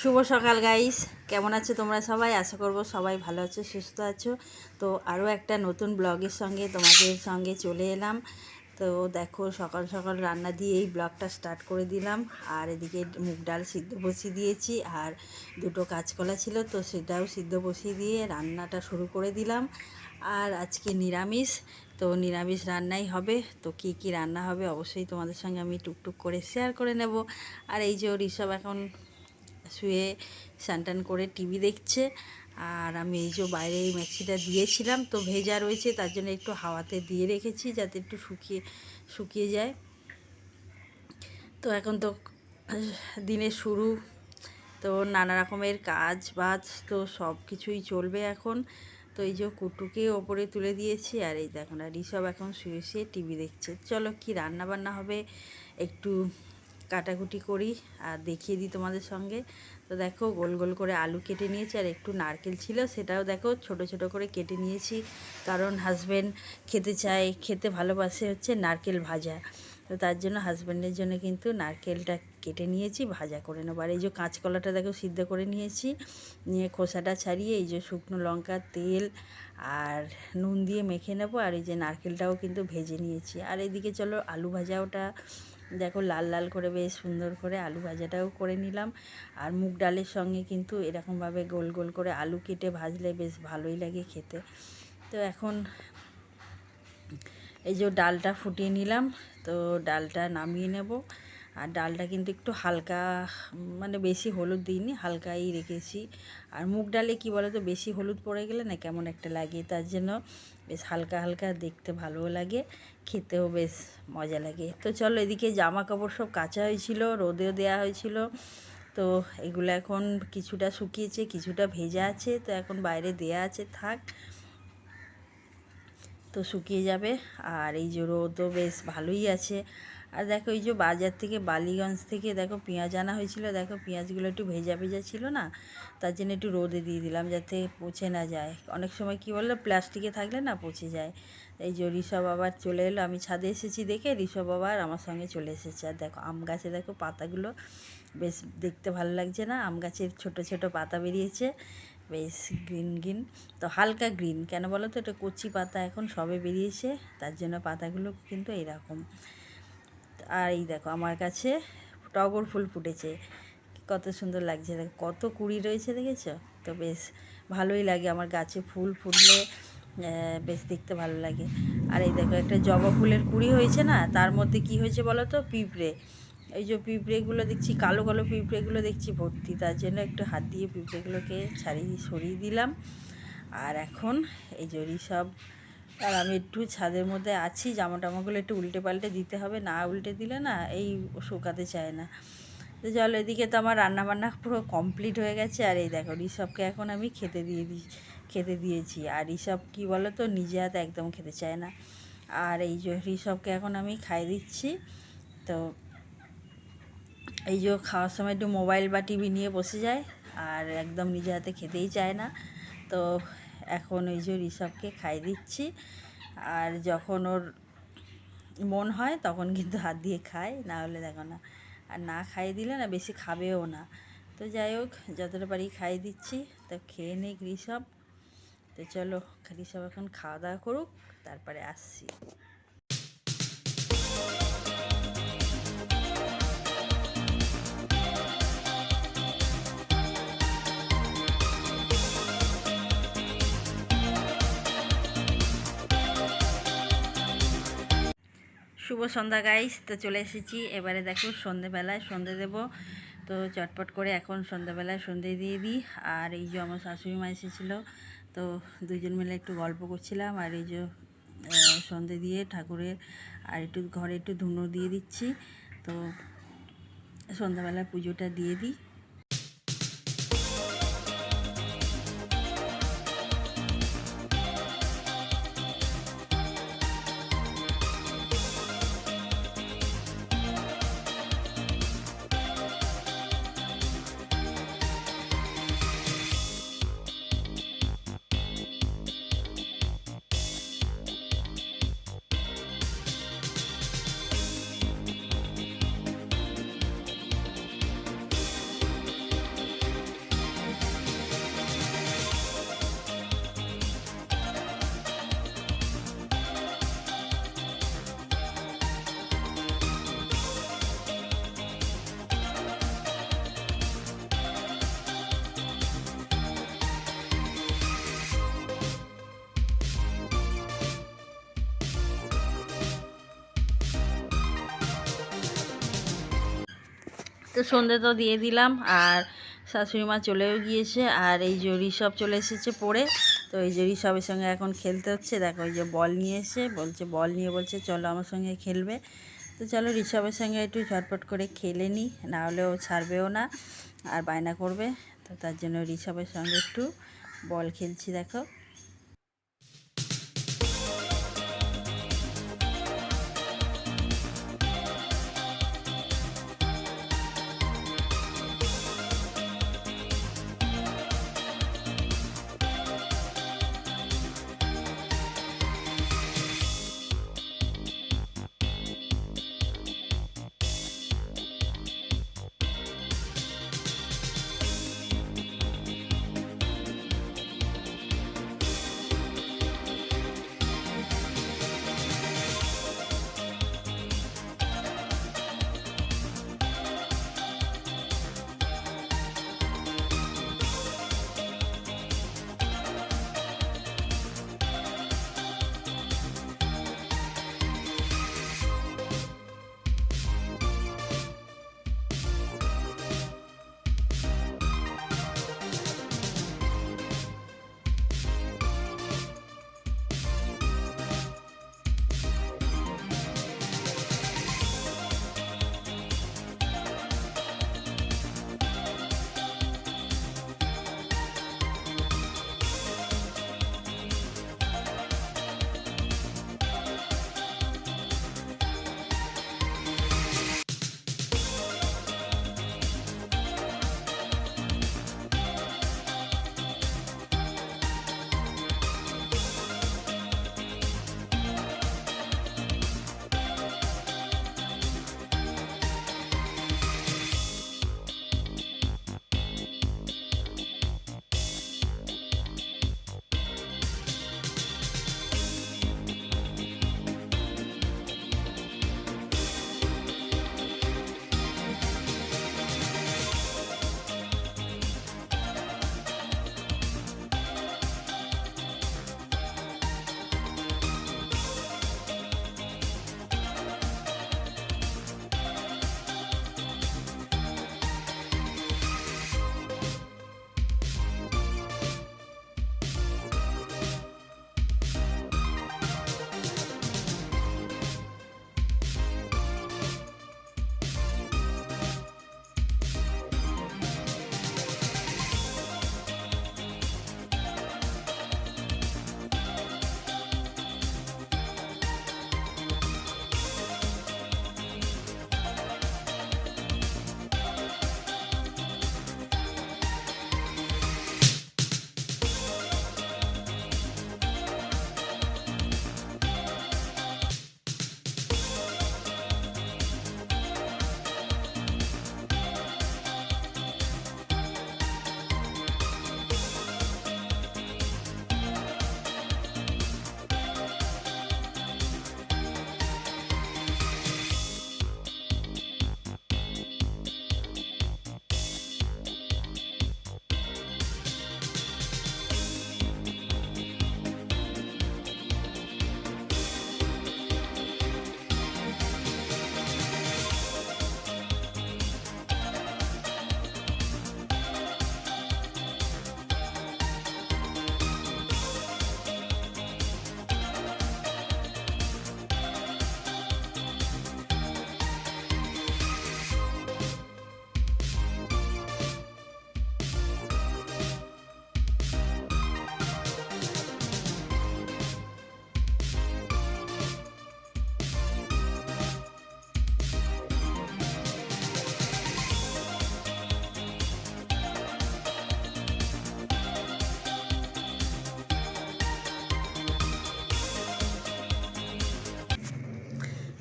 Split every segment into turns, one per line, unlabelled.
শুভ সকাল গাইস কেমন আছো তোমরা সবাই? আশা করব সবাই ভালো আছো, সুস্থ আছো। তো আরও একটা নতুন ব্লগের সঙ্গে তোমাদের সঙ্গে চলে এলাম। তো দেখো, সকাল সকাল রান্না দিয়ে এই ব্লগটা স্টার্ট করে দিলাম। আর এদিকে মুগ ডাল সিদ্ধ বসিয়ে দিয়েছি, আর দুটো কাঁচকলা ছিল, তো সেটাও সিদ্ধ বসিয়ে দিয়ে রান্নাটা শুরু করে দিলাম। আর আজকে নিরামিষ, তো নিরামিষ রান্নাই হবে। তো কি কি রান্না হবে অবশ্যই তোমাদের সঙ্গে আমি টুকটুক করে শেয়ার করে নেব। আর এই যে ঋষভ এখন শুয়ে স্নান করে টিভি দেখছে। আর আমি এই যে বাইরে এই ম্যাক্সিটা দিয়েছিলাম, তো ভেজা রয়েছে, তার জন্য একটু হাওয়াতে দিয়ে রেখেছি যাতে একটু শুকিয়ে শুকিয়ে যায়। তো এখন তো দিনের শুরু, তো নানা রকমের কাজ বাজ, তো সব কিছুই চলবে এখন। তো এই যে কুটুকে ওপরে তুলে দিয়েছি, আর এই দেখো না ঋষভ এখন শুয়ে শুয়ে টিভি দেখছে। চলো কি রান্না বান্না হবে, একটু কাটাকুটি করি আর দেখিয়ে দিই তোমাদের সঙ্গে। তো দেখো, গোল গোল করে আলু কেটে নিয়েছি আর একটু নারকেল ছিল, সেটাও দেখো ছোট ছোট করে কেটে নিয়েছি। কারণ হাজব্যান্ড খেতে চায়, খেতে ভালোবাসে হচ্ছে নারকেল ভাজা। তো তার জন্য হাজব্যান্ডের জন্য কিন্তু নারকেলটা কেটে নিয়েছি, ভাজা করে নেব। আর এই যে কাঁচকলাটা দেখো সিদ্ধ করে নিয়েছি, নিয়ে খোসাটা ছাড়িয়ে এই যে শুকনো লঙ্কা, তেল আর নুন দিয়ে মেখে নেব। আর এই যে নারকেলটাও কিন্তু ভেজে নিয়েছি। আর এদিকে চলো আলু ভাজা ওটা দেখো লাল লাল করে বেশ সুন্দর করে আলু ভাজাটাও করে নিলাম। আর মুগ ডালের সঙ্গে কিন্তু এরকমভাবে গোল গোল করে আলু কেটে ভাজলে বেশ ভালোই লাগে খেতে। তো এখন এই যে ডালটা ফুটিয়ে নিলাম, তো ডালটা নামিয়ে নেব। আর ডালটা কিন্তু একটু হালকা মানে বেশি হলুদ দিইনি, হালকাই রেখেছি। আর মুগ ডালে কি বলো তো বেশি হলুদ পড়ে গেলে না কেমন একটা লাগে, তার জন্য বেশ হালকা হালকা দেখতে ভালোও লাগে, খেতেও বেশ মজা লাগে। তো চলো এদিকে জামা কাপড় সব কাচা হয়েছিল, রোদেও দেওয়া হয়েছিল। তো এগুলো এখন কিছুটা শুকিয়েছে, কিছুটা ভেজা আছে, তো এখন বাইরে দেয়া আছে, থাক। তো শুকিয়ে যাবে, আর এই যে রোদও বেশ ভালোই আছে। আর দেখো এই যে বাজার থেকে বালিগঞ্জ থেকে দেখো পেঁয়াজ আনা হয়েছিল, দেখো পেঁয়াজগুলো একটু ভেজা ভেজা ছিল না, তার জন্য একটু রোদে দিয়ে দিলাম যাতে পচে না যায়। অনেক সময় কি বলল, প্লাস্টিকে থাকলে না পচে যায়। এই যে ঋষভ আবার চলে এলো, আমি ছাদে এসেছি দেখে ঋষভ আবার আমার সঙ্গে চলে এসেছে। আর দেখো আম গাছে দেখো পাতাগুলো বেশ দেখতে ভালো লাগছে না, আম গাছের ছোট ছোট পাতা বেরিয়েছে, বেশ গ্রিন গ্রিন, তো হালকা গ্রিন। কেন বলো তো, এটা কচি পাতা এখন সবে বেরিয়েছে, তার জন্য পাতাগুলো কিন্তু এরকম। আর এই দেখো আমার কাছে টগর ফুল ফুটেছে। কত সুন্দর লাগছে দেখো, কত কুড়ি রয়েছে দেখেছ? তো বেশ ভালোই লাগে আমার গাছে ফুল ফুটলে বেশ দেখতে ভালো লাগে। আর এই দেখো একটা জবা ফুলের কুড়ি হয়েছে না, তার মধ্যে কি হয়েছে বলো তো? পিঁপড়ে। এই যে পিঁপড়েগুলো দেখছি, কালো কালো পিঁপড়েগুলো দেখছি ভর্তি, তার জন্য একটু হাত দিয়ে পিঁপড়েগুলোকে ছাড়িয়ে সরিয়ে দিলাম। আর এখন এই যে সব আর আমি একটু ছাদের মধ্যে আছি জামা টামাগুলো একটু উল্টে পাল্টে দিতে হবে, না উল্টে দিলে না এই শুকাতে চায় না। তো চলো এদিকে তো আমার রান্নাবান্না পুরো কমপ্লিট হয়ে গেছে, আর এই দেখো ঋষভকে এখন আমি খেতে দিয়ে দিই, খেতে দিয়েছি। আর ঋষভ কী বলো তো নিজে হাতে একদম খেতে চায় না। আর এই যে ঋষভকে এখন আমি খাই দিচ্ছি, তো এই যে খাওয়ার সময় একটু মোবাইল বা টিভি নিয়ে বসে যায়, আর একদম নিজে হাতে খেতেই চায় না। তো এখন ওই যে ঋষভকে খাই দিচ্ছি। আর যখন ওর মন হয় তখন কিন্তু হাত দিয়ে খায়, না হলে দেখো না। আর না খাইয়ে দিলে না বেশি খাবেও না। তো যাই হোক, যতটা পারি খাইয়ে দিচ্ছি। তো খেয়ে নেই ঋষভ। তো চলো ঋষভ এখন খাওয়া দাওয়া করুক, তারপরে আসছি। শুভ সন্ধ্যা গাইস তো চলে এসেছি। এবারে দেখো, সন্ধেবেলায় সন্ধে দেব। তো চটপট করে এখন সন্ধ্যাবেলায় সন্ধে দিয়ে দিই। আর এই যে আমার শাশুড়ি মা এসেছিল, তো দুজন মিলে একটু গল্প করছিলাম। আর এই যে সন্ধে দিয়ে ঠাকুরের আর একটু ঘরে একটু ধুনো দিয়ে দিচ্ছি। তো সন্ধ্যাবেলায় পুজোটা দিয়ে দিই। তো সন্ধে তো দিয়ে দিলাম, আর শাশুড়ি মা চলেও গিয়েছে, আর এই যে ঋষভ চলে এসেছে পড়ে, তো এই যে ঋষভের সঙ্গে এখন খেলতে হচ্ছে, দেখো এই যে বল নিয়ে এসে, বলছে বল নিয়ে, বলছে চলো আমার সঙ্গে খেলবে। তো চলো ঋষভের সঙ্গে একটু ঝটপট করে খেলে নিই না হলে ও ছাড়বেও না, আর বায়না করবে, তো তার জন্য ঋষভের সঙ্গে একটু বল খেলছি, দেখো।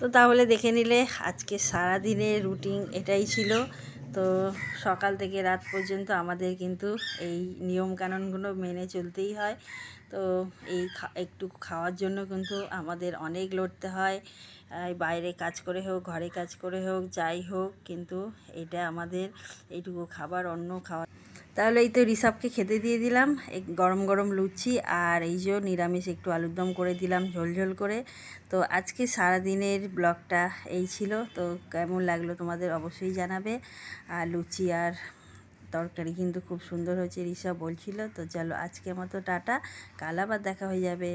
তো তাহলে দেখে নিলে আজকে সারা দিনের রুটিন এটাই ছিল। তো সকাল থেকে রাত পর্যন্ত আমাদের কিন্তু এই নিয়মকানুনগুলো মেনে চলতেই হয়। তো এই একটু খাওয়ার জন্য কিন্তু আমাদের অনেক লড়তে হয়। বাইরে কাজ করে হোক, ঘরে কাজ করে হোক, যাই হোক, কিন্তু এটা আমাদের এইটুকু খাবার, অন্য খাওয়া তাহলে এই তো রিসাবকে খেতে দিয়ে দিলাম এক গরম গরম লুচি আর এই যে নিরামিষ একটু আলুর দম করে দিলাম ঝোল ঝোল করে। তো আজকে সারা দিনের ব্লগটা এই ছিল, তো কেমন লাগল তোমাদের অবশ্যই জানাবে। আর লুচি আর তরকারি কিন্তু খুব সুন্দর হয়েছে রিসা বলছিল, তো চলো আজকের মতো টাটা, কাল আবার দেখা হয়ে যাবে।